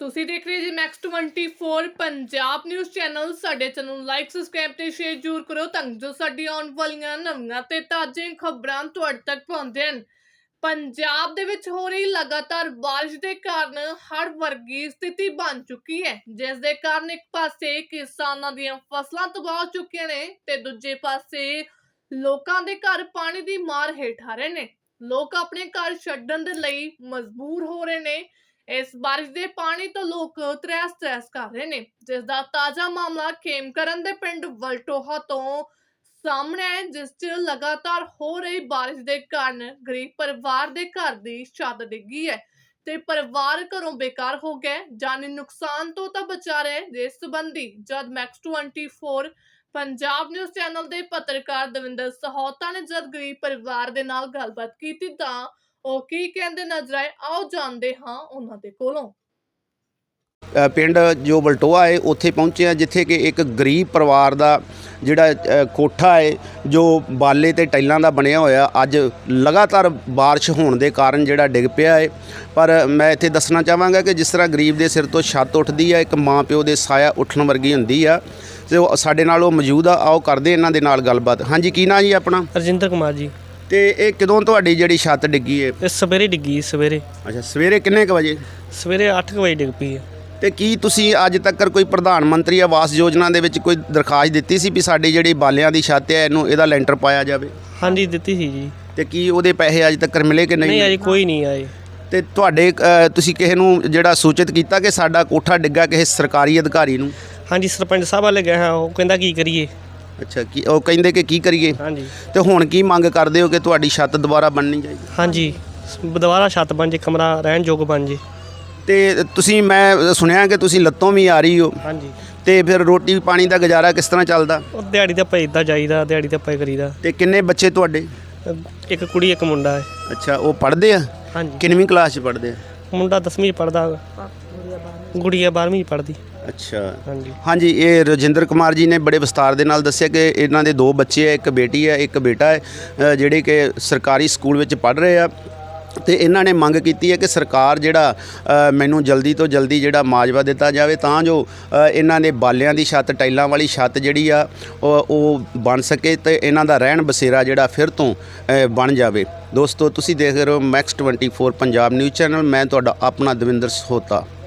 ਤੁਸੀਂ ਦੇਖ ਰਹੇ G Max 24 Punjab news channel ਸਾਡੇ ਚੈਨਲ ਨੂੰ ਲਾਈਕ ਸਬਸਕ੍ਰਾਈਬ ਤੇ ਸ਼ੇਅਰ ਜ਼ਰੂਰ ਕਰੋ ਤਾਂ ਜੋ ਸਾਡੀ ਆਉਣ ਵਾਲੀਆਂ ਨਵੀਆਂ ਤੇ ਤਾਜ਼ੀਆਂ ਖਬਰਾਂ ਤੁਹਾਡੇ ਤੱਕ ਪਹੁੰਚਣ ਪੰਜਾਬ ਦੇ ਵਿੱਚ ਹੋ ਰਹੀ ਲਗਾਤਾਰ ਬਾਰਿਸ਼ ਦੇ ਕਾਰਨ ਹੜ੍ਹ ਵਰਗੀ ਸਥਿਤੀ ਬਣ ਚੁੱਕੀ ਹੈ। ਜਿਸ ਦੇ ਕਾਰਨ ਇੱਕ ਪਾਸੇ ਕਿਸਾਨਾਂ ਦੀਆਂ ਫਸਲਾਂ ਤਬਾਹ ਹੋ ਚੁੱਕੀਆਂ ਨੇ ਤੇ ਦੂਜੇ ਪਾਸੇ ਲੋਕਾਂ ਦੇ ਘਰ ਪਾਣੀ ਦੀ ਮਾਰ ਹੇਠ ਆ ਰਹੇ ਨੇ। ਲੋਕ ਆਪਣੇ ਘਰ ਛੱਡਣ ਦੇ ਲਈ ਮਜਬੂਰ ਹੋ ਰਹੇ ਨੇ। ਇਸ ਬਾਰਿਸ਼ ਦੇ ਪਾਣੀ ਤੋਂ ਲੋਕ ਤ੍ਰੈਸ ਤ੍ਰੈਸ ਕਰ ਰਹੇ ਨੇ ਜਿਸ ਦਾ ਤਾਜ਼ਾ ਮਾਮਲਾ ਖੇਮਕਰਨ ਦੇ ਪਿੰਡ ਵਲਟੋਹਾ ਤੋਂ ਸਾਹਮਣੇ ਹੈ ਜਿਸ 'ਚ ਲਗਾਤਾਰ ਹੋ ਰਹੀ ਬਾਰਿਸ਼ ਦੇ ਕਾਰਨ ਗਰੀਬ ਪਰਿਵਾਰ ਦੇ ਘਰ ਦੀ ਛੱਤ ਡਿੱਗੀ ਹੈ ਤੇ ਪਰਿਵਾਰ ਘਰੋਂ ਬੇਕਾਰ ਹੋ ਗਿਆ ਜਾਨੀ ਨੁਕਸਾਨ ਤੋਂ ਤਾਂ ਬਚਾ ਰਿਹਾ ਜਿਸ ਸੰਬੰਧੀ ਜਦ ਮੈਕਸ 24 ਪੰਜਾਬ ਨਿਊਜ਼ ਚੈਨਲ ਦੇ ਪੱਤਰਕਾਰ ਦਵਿੰਦਰ ਸਹੋਤਾ ਨੇ ਜਦ ਗਰੀਬ ਪਰਿਵਾਰ ਦੇ ਨਾਲ ਗੱਲਬਾਤ ਕੀਤੀ ਤਾਂ ਉਹ ਕੀ ਕਹਿੰਦੇ ਨਜ਼ਰ ਆਏ ਆਓ ਜਾਣਦੇ ਹਾਂ ਉਹਨਾਂ ਦੇ ਕੋਲੋਂ ਅ, ਪਿੰਡ ਜੋ ਬਲਟੋਆ ਹੈ ਉੱਥੇ ਪਹੁੰਚੇ ਆ ਜਿੱਥੇ ਕਿ ਇੱਕ ਗਰੀਬ ਪਰਿਵਾਰ ਦਾ ਜਿਹੜਾ ਅ, ਕੋਠਾ ਹੈ ਜੋ ਬਾਲੇ ਤੇ ਟਾਈਲਾਂ ਦਾ ਬਣਿਆ ਹੋਇਆ ਅੱਜ ਲਗਾਤਾਰ بارش ਹੋਣ ਦੇ ਕਾਰਨ ਜਿਹੜਾ ਡਿੱਗ ਪਿਆ ਹੈ ਪਰ ਮੈਂ ਇੱਥੇ ਦੱਸਣਾ ਚਾਹਾਂਗਾ ਕਿ ਜਿਸ ਤਰ੍ਹਾਂ ਗਰੀਬ ਦੇ ਸਿਰ ਤੋਂ ਛੱਤ ਉੱਠਦੀ ਹੈ ਇੱਕ ਮਾਂ ਪਿਓ ਦੇ ਸਾਇਆ ਉੱਠਣ ਵਰਗੀ ਹੁੰਦੀ ਆ ਤੇ ਉਹ ਸਾਡੇ ਨਾਲ ਉਹ ਮੌਜੂਦ ਆ ਆਓ ਕਰਦੇ ਇਹਨਾਂ ਦੇ ਨਾਲ ਗੱਲਬਾਤ ਹਾਂਜੀ ਕੀ ਨਾਂ ਜੀ ਆਪਣਾ ਰਜਿੰਦਰ ਕੁਮਾਰ ਜੀ ਤੇ ਇਹ ਕਦੋਂ ਤੁਹਾਡੀ ਜਿਹੜੀ ਛੱਤ ਡਿੱਗੀ ਹੈ ਇਹ ਸਵੇਰੇ ਡਿੱਗੀ ਸਵੇਰੇ। ਅੱਛਾ ਸਵੇਰੇ ਕਿੰਨੇ ਕੁ ਵਜੇ? ਸਵੇਰੇ 8 ਵਜੇ ਡਿੱਗ ਪਈ ਹੈ ਤੇ ਕੀ ਤੁਸੀਂ ਅੱਜ ਤੱਕ ਕੋਈ ਪ੍ਰਧਾਨ ਮੰਤਰੀ ਆਵਾਸ ਯੋਜਨਾ ਦੇ ਵਿੱਚ ਕੋਈ ਦਰਖਾਸਤ ਦਿੱਤੀ ਸੀ ਵੀ ਸਾਡੀ ਜਿਹੜੀ ਬਾਲਿਆਂ ਦੀ ਛੱਤ ਹੈ ਇਹਨੂੰ ਇਹਦਾ ਲੈਂਟਰ ਪਾਇਆ ਜਾਵੇ? ਹਾਂਜੀ ਦਿੱਤੀ ਸੀ ਜੀ। ਤੇ ਕੀ ਉਹਦੇ ਪੈਸੇ ਅੱਜ ਤੱਕ ਮਿਲੇ ਕਿ ਨਹੀਂ? ਨਹੀਂ ਅਜੇ ਕੋਈ ਨਹੀਂ ਆਏ। ਤੇ ਤੁਹਾਡੇ ਅ, ਤੁਸੀਂ ਕਿਸੇ ਨੂੰ ਜਿਹੜਾ ਸੂਚਿਤ ਕੀਤਾ ਕਿ ਸਾਡਾ ਕੋਠਾ ਡਿੱਗਾ ਕਿਸੇ ਸਰਕਾਰੀ ਅਧਿਕਾਰੀ ਨੂੰ? ਹਾਂਜੀ ਸਰਪੰਚ ਸਾਹਿਬ ਵਾਲੇ ਗਏ ਹਾਂ ਉਹ ਕਹਿੰਦਾ ਕੀ ਕਰੀਏ? ਅੱਛਾ ਕੀ ਉਹ ਕਹਿੰਦੇ ਕਿ ਕੀ ਕਰੀਏ? ਹਾਂਜੀ। ਤੇ ਹੁਣ ਕੀ ਮੰਗ ਕਰਦੇ ਹੋ ਕਿ ਤੁਹਾਡੀ ਛੱਤ ਦੁਬਾਰਾ ਬਣਨੀ ਚਾਹੀਦੀ? ਹਾਂਜੀ ਦੁਬਾਰਾ ਛੱਤ ਬਣ ਜੇ ਕਮਰਾ ਰਹਿਣ ਯੋਗ ਬਣ ਜੇ। ਤੇ ਤੁਸੀਂ ਮੈਂ ਸੁਣਿਆ ਕਿ ਤੁਸੀਂ ਲੱਤੋਂ ਵੀ ਆ ਰਹੀ ਹੋ। ਹਾਂਜੀ। ਤੇ ਫਿਰ ਰੋਟੀ ਪਾਣੀ ਦਾ ਗੁਜ਼ਾਰਾ ਕਿਸ ਤਰ੍ਹਾਂ ਚੱਲਦਾ? ਉਹ ਦਿਹਾੜੀ ਦਾ ਪੈ ਇਦਾਂ ਜਾਈਦਾ ਦਿਹਾੜੀ ਦਾ ਪੈ ਕਰੀਦਾ। ਤੇ ਕਿੰਨੇ ਬੱਚੇ ਤੁਹਾਡੇ? ਇੱਕ ਕੁੜੀ ਇੱਕ ਮੁੰਡਾ ਹੈ। ਅੱਛਾ ਉਹ ਪੜ੍ਹਦੇ ਆ? ਹਾਂਜੀ। ਕਿੰਨਵੀਂ ਕਲਾਸ 'ਚ ਪੜ੍ਹਦੇ ਆ? ਮੁੰਡਾ 10ਵੀਂ ਪੜਦਾ ਗੁੜੀਆ 12ਵੀਂ ਪੜਦੀ ਅੱਛਾ। ਹਾਂਜੀ। ਹਾਂਜੀ ਇਹ ਰਜਿੰਦਰ ਕੁਮਾਰ ਜੀ ਨੇ ਬੜੇ ਵਿਸਤਾਰ ਦੇ ਨਾਲ ਦੱਸਿਆ ਕਿ ਇਹਨਾਂ ਦੇ ਦੋ ਬੱਚੇ ਹੈ ਇੱਕ ਬੇਟੀ ਹੈ ਇੱਕ ਬੇਟਾ ਹੈ ਅ, ਜਿਹੜੇ ਕਿ ਸਰਕਾਰੀ ਸਕੂਲ ਵਿੱਚ ਪੜ੍ਹ ਰਹੇ ਆ। ਤੇ ਇਹਨਾਂ ਨੇ ਮੰਗ ਕੀਤੀ ਹੈ ਕਿ ਸਰਕਾਰ ਜਿਹੜਾ ਅ, ਮੈਨੂੰ ਜਲਦੀ ਤੋਂ ਜਲਦੀ ਜਿਹੜਾ ਮਾਜਵਾ ਦਿੱਤਾ ਜਾਵੇ ਤਾਂ ਜੋ ਅ, ਇਹਨਾਂ ਦੇ ਬਾਲਿਆਂ ਦੀ ਛੱਤ ਟਾਈਲਾਂ ਵਾਲੀ ਛੱਤ ਜਿਹੜੀ ਆ ਉਹ ਉਹ ਬਣ ਸਕੇ ਤੇ ਇਹਨਾਂ ਦਾ ਰਹਿਣ ਬਸੇਰਾ ਜਿਹੜਾ ਫਿਰ ਤੋਂ ਅ, ਬਣ ਜਾਵੇ। ਦੋਸਤੋ, ਤੁਸੀਂ ਦੇਖ ਰਹੇ ਹੋ ਮੈਕਸ 24 ਪੰਜਾਬ ਨਿਊਜ਼ ਚੈਨਲ ਮੈਂ ਤੁਹਾਡਾ ਆਪਣਾ ਦਵਿੰਦਰ ਸਹੋਤਾ।